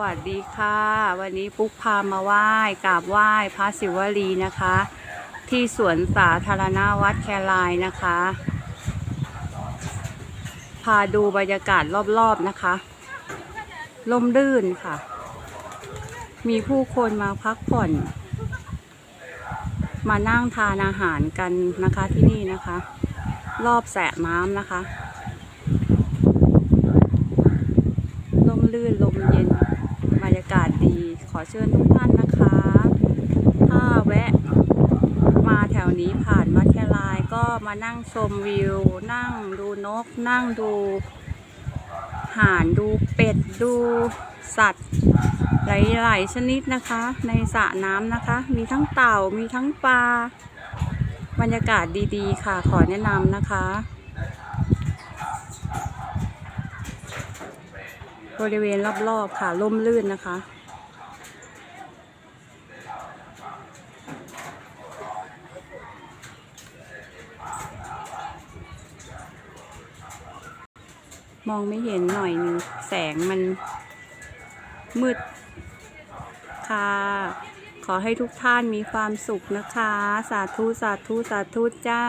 วัสดีค่ะ วันนี้ปุ๊กพามาไหว้กราบไหว้พระศิวลีนะคะ ที่สวนสาธารณวัดแครายนะคะ พาดูบรรยากาศรอบๆนะคะ ลมรื่นค่ะ มีผู้คนมาพักผ่อน มานั่งทานอาหารกันนะคะที่นี่นะคะ รอบแสะน้ำนะคะลมลื่ ขอเชิญทุกท่านนะคะ ถ้าแวะมาแถวนี้ผ่านวัดแครายก็มานั่งชมวิว นั่งดูนก นั่งดูห่านดูเป็ดดูสัตว์หลายๆชนิดนะคะ ในสระน้ำนะคะ มีทั้งเต่ามีทั้งปลาบรรยากาศดีๆ ค่ะขอแนะนำนะคะ บริเวณรอบๆค่ะร่มรื่นนะคะ มองไม่เห็นหน่อยนึงแสงมันมืดค่ะ ขอให้ทุกท่านมีความสุขนะคะ สาธุ สาธุ สาธุจ้า